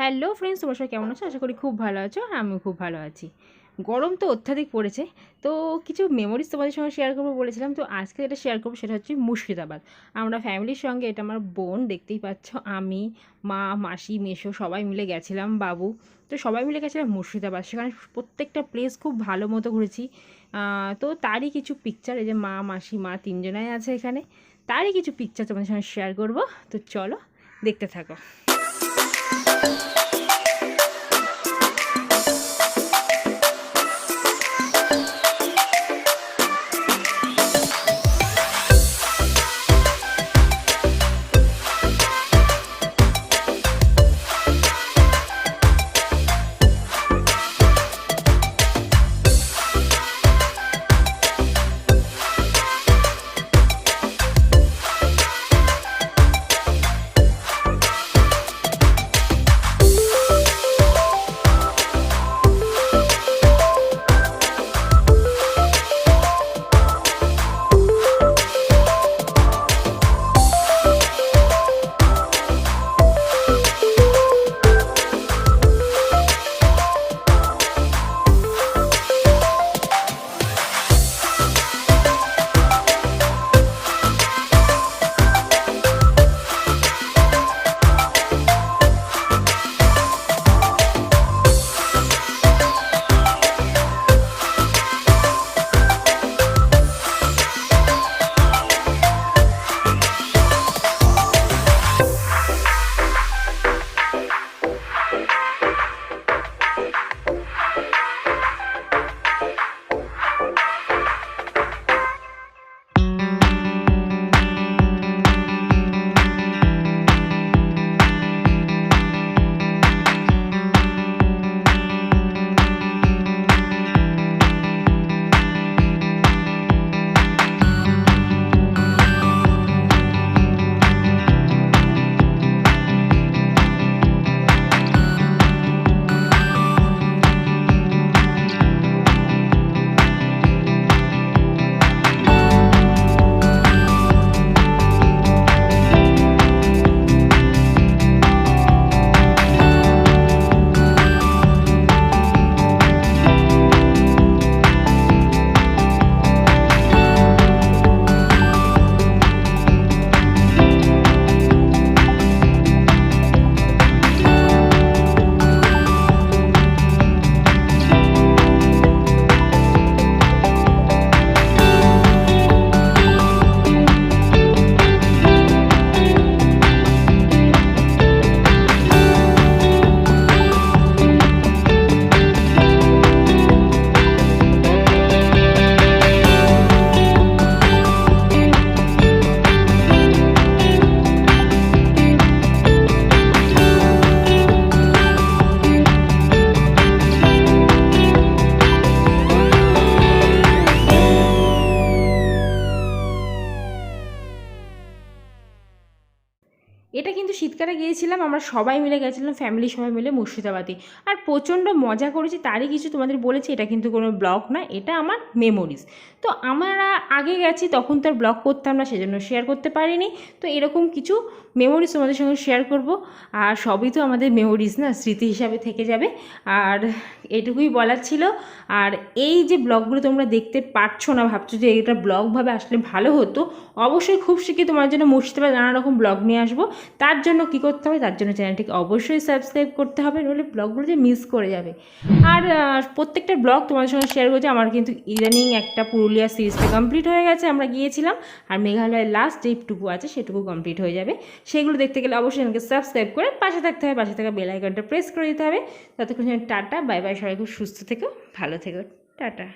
Hello friends, তোমার সবাই কেমন আছো? আশা করি খুব ভালো আছো আর আমিও খুব ভালো আছি। গরম তো অত্যাধিক পড়েছে, তো কিছু মেমোরিজ তোমাদের সঙ্গে শেয়ার করব বলেছিলাম। তো আজকে যেটা শেয়ার করব সেটা হচ্ছে মুর্শিদাবাদ। আমরা ফ্যামিলির সঙ্গে, এটা আমার বোন, দেখতেই পাচ্ছ, আমি, মা, মাসি মেশো সবাই মিলে গেছিলাম, বাবু। তো সবাই মিলে গেছিলাম মুর্শিদাবাদ। সেখানে প্রত্যেকটা প্লেস খুব ভালো মতো ঘুরেছি। তো তারই কিছু পিকচার এই যে মা, মাসি, মা তিনজনাই আছে এখানে। তারই কিছু পিকচার তোমাদের সঙ্গে শেয়ার করব। তো চলো, দেখতে থাকো। এটা কিন্তু শীতকালে গিয়েছিলাম, আমরা সবাই মিলে গেছিলাম ফ্যামিলি সবাই মিলে মুর্শিদাবাদে। আর প্রচণ্ড মজা করেছি, তারই কিছু তোমাদের বলেছি, এটা কিন্তু কোনো ব্লগ না, এটা আমার মেমোরিজ তো আমরা আগে গেছি, তখন তো আর ব্লগ করতাম না, সেজন্য শেয়ার করতে পারিনি। তো এরকম কিছু মেমোরিজ তোমাদের সঙ্গে শেয়ার করব। আর সবই তো আমাদের মেমোরিজ না, স্মৃতি হিসাবে থেকে যাবে। আর এটুকুই বলার ছিল, আর এই যে ব্লগগুলো তোমরা দেখতে পারছ না, ভাবছ যে এটা ব্লগভাবে আসলে ভালো হতো, অবশ্যই খুব শিখিয়ে তোমার জন্য মুর্শিদাবাদ নানা রকম ব্লগ নিয়ে আসব। তার জন্য কি করতে হবে, তার জন্য চ্যানেলটিকে অবশ্যই সাবস্ক্রাইব করতে হবে নইলে ব্লগগুলো যে মিস করে যাবে। আর প্রত্যেকটা ব্লগ তোমাদের সঙ্গে শেয়ার করছি, আমার কিন্তু ইদানিং একটা পুরুলিয়া সিরিজটা কমপ্লিট হয়ে গেছে, আমরা গিয়েছিলাম, আর মেঘালয়ের লাস্ট যেটুকু আছে, সেটুকু কমপ্লিট হয়ে যাবে। সেগুলো দেখতে গেলে অবশ্যই আমাকে সাবস্ক্রাইব করে পাশে থাকতে হবে, পাশে থাকা বেল আইকনটা প্রেস করে দিতে হবে। ততক্ষণ টাটা বাই বাই সবাই খুব সুস্থ থেকো, ভালো থেকো, টাটা।